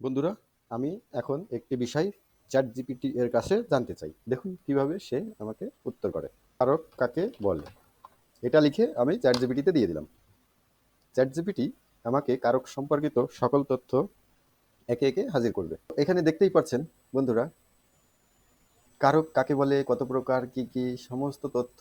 বন্ধুরা, আমি এখন একটি বিষয় চ্যাট জিপিটি এর কাছে জানতে চাই। দেখুন কীভাবে সে আমাকে উত্তর করে। কারক কাকে বলে? এটা লিখে আমি চ্যাট জিপিটিতে দিয়ে দিলাম। চ্যাট জিপিটি আমাকে কারক সম্পর্কিত সকল তথ্য একে একে হাজির করবে। এখানে দেখতেই পাচ্ছেন, বন্ধুরা, কারক কাকে বলে, কত প্রকার, কি কি সমস্ত তথ্য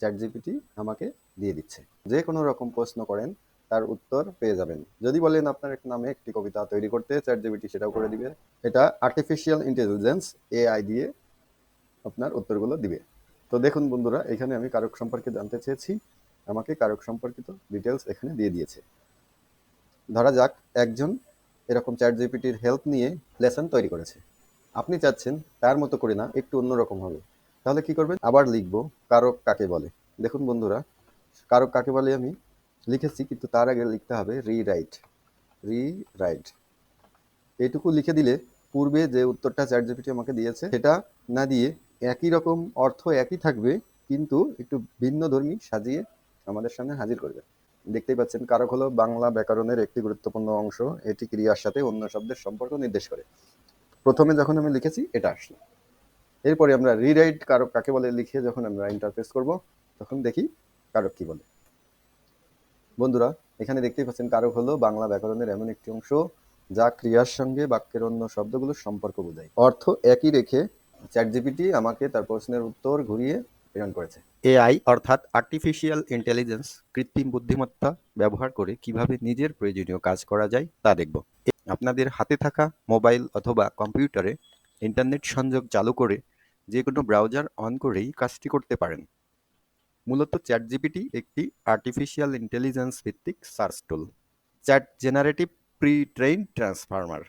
চ্যাট জিপিটি আমাকে দিয়ে দিচ্ছে। যে কোনো রকম প্রশ্ন করেন তার উত্তর পেয়ে যাবেন। যদি বলেন আপনার এক নামে একটি কবিতা তৈরি করতে চ্যাট জিপিটি সেটাও করে দিবে। এটা আর্টিফিশিয়াল ইন্টেলিজেন্স এআই দিয়ে আপনার উত্তরগুলো দিবে। তো দেখুন বন্ধুরা, এখানে আমি কারক সম্পর্কে জানতে চেয়েছি। আমাকে কারক সম্পর্কিত ডিটেলস এখানে দিয়ে দিয়েছে। ধরা যাক, একজন এরকম চ্যাট জিপিটির হেল্প নিয়ে লেসন তৈরি করেছে। আপনি চাচ্ছেন তার মতো করে না, একটু অন্যরকম হবে। তাহলে কি করবেন? আবার লিখব, কারক কাকে বলে? দেখুন বন্ধুরা, কারক কাকে বলে আমি লিখেছি, কিন্তু তার আগে লিখতে হবে রিরাইট রিরাইট এইটুকু লিখে দিলে পূর্বে যে উত্তরটা চ্যাট জিপিটি আমাকে দিয়েছে, সেটা না দিয়ে একই রকম অর্থ একই থাকবে, কিন্তু একটু ভিন্ন ধর্মী সাজিয়ে আমাদের সামনে হাজির করবে। দেখতেই পাচ্ছেন, কারক হলো বাংলা ব্যাকরণের একটি গুরুত্বপূর্ণ অংশ। এটি ক্রিয়ার সাথে অন্য শব্দের সম্পর্ক নির্দেশ করে। প্রথমে যখন আমি লিখেছি, এটা আসলো। এরপরে আমরা রিরাইট কারক কাকে বলে, লিখে যখন আমরা ইন্টারফেস করব, তখন দেখি কারক কি বলে। বন্ধুরা, এখানে দেখতেই পাচ্ছেন কারক হলো বাংলা ব্যাকরণের এমন একটি অংশ যা ক্রিয়ার সঙ্গে বাক্যের অন্য শব্দগুলোর সম্পর্ক বোঝায়। অর্থ একই রেখে চ্যাট জিপিটি আমাকে তার প্রশ্নের উত্তর ঘুরিয়ে প্রেরণ করেছে। এআই অর্থাৎ আর্টিফিশিয়াল ইন্টেলিজেন্স কৃত্রিম বুদ্ধিমত্তা ব্যবহার করে কীভাবে নিজের প্রয়োজনীয় কাজ করা যায় তা দেখব। আপনাদের হাতে থাকা মোবাইল অথবা কম্পিউটারে ইন্টারনেট সংযোগ চালু করে যে কোনো ব্রাউজার অন করেই কাজটি করতে পারেন। মূলত চ্যাট জিপিটি একটি আর্টিফিশিয়াল ইন্টেলিজেন্স ভিত্তিক search tool chat generative pre train transformer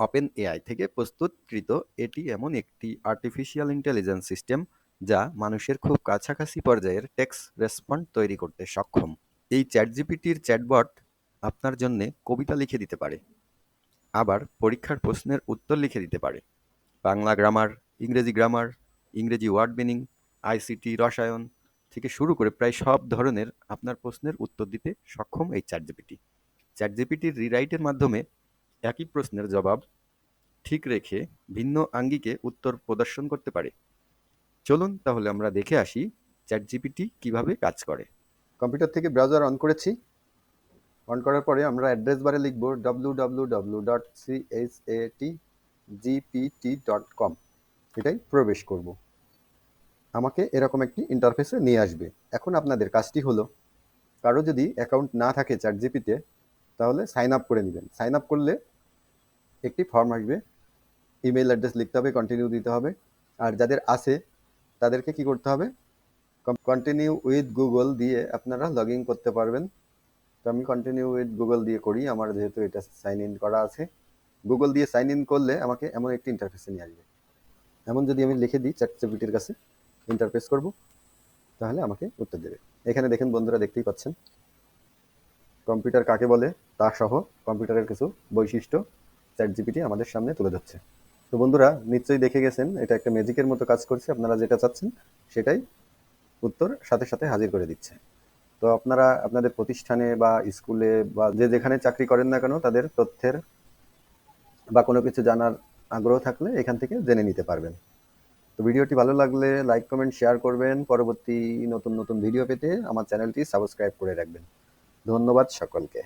open AI থেকে প্রস্তুতকৃত এটি এমন একটি আর্টিফিশিয়াল ইন্টেলিজেন্স সিস্টেম যা মানুষের খুব কাছাকাছি পর্যায়ের টেক্স রেসপন্ড তৈরি করতে সক্ষম। এই চ্যাট জিপিটির চ্যাটবট আপনার জন্যে কবিতা লিখে দিতে পারে, আবার পরীক্ষার প্রশ্নের উত্তর লিখে দিতে পারে। বাংলা গ্রামার ইংরেজি গ্রামার ইংরেজি ওয়ার্ড মিনিং আইসিটি রসায়ন থেকে শুরু করে প্রায় সব ধরনের আপনার প্রশ্নের উত্তর দিতে সক্ষম এই চ্যাট জিপিটি চ্যাট জিপিটির রিরাইটের মাধ্যমে একই প্রশ্নের জবাব ঠিক রেখে ভিন্ন আঙ্গিকে উত্তর প্রদর্শন করতে পারে। চলুন তাহলে আমরা দেখে আসি চ্যাট জিপিটি কীভাবে কাজ করে। কম্পিউটার থেকে ব্রাউজার অন করেছি। অন করার পরে আমরা অ্যাড্রেস বারে লিখব W W W dot C H A T GPT dot com এটাই প্রবেশ করব। আমাকে এরকম একটি ইন্টারফেসে নিয়ে আসবে। এখন আপনাদের কাজটি হলো, কারও যদি অ্যাকাউন্ট না থাকে চ্যাট জিপিতে তাহলে সাইন আপ করে নেবেন। সাইন আপ করলে একটি ফর্ম আসবে ইমেল অ্যাড্রেস লিখতে হবে কন্টিনিউ দিতে হবে। আর যাদের আছে, তাদেরকে কি করতে হবে? কন্টিনিউ উইথ গুগল দিয়ে আপনারা লগ ইন করতে পারবেন। তো আমি কন্টিনিউ উইথ গুগল দিয়ে করি, আমার যেহেতু এটা সাইন ইন করা আছে। গুগল দিয়ে সাইন ইন করলে আমাকে এমন একটি ইন্টারফেসে নিয়ে আসবে। এমন যদি আমি লিখে দিই চ্যাট জিপিটির কাছে ইন্টারফেস করব, তাহলে আমাকে উত্তর দেবে। এখানে দেখেন বন্ধুরা, দেখতেই পাচ্ছেন। কম্পিউটার কাকে বলে? তা সহ কম্পিউটারের কিছু বৈশিষ্ট্য চ্যাট জিপিটি আমাদের সামনে তুলে ধরছে। তো বন্ধুরা, নিশ্চয়ই দেখে গেছেন, এটা একটা ম্যাজিকের মতো কাজ করছে। আপনারা যেটা চাচ্ছেন, সেটাই উত্তর সাথে সাথে হাজির করে দিচ্ছে। তো আপনারা, আপনাদের প্রতিষ্ঠানে বা স্কুলে বা যে যেখানে চাকরি করেন না কেন, তাদের তথ্যের বা কোনো কিছু জানার আগ্রহ থাকলে এখান থেকে জেনে নিতে পারবেন। তো ভিডিওটি ভালো লাগলে লাইক কমেন্ট শেয়ার করবেন। পরবর্তী নতুন নতুন ভিডিও পেতে আমার চ্যানেলটি সাবস্ক্রাইব করে রাখবেন। ধন্যবাদ সকলকে।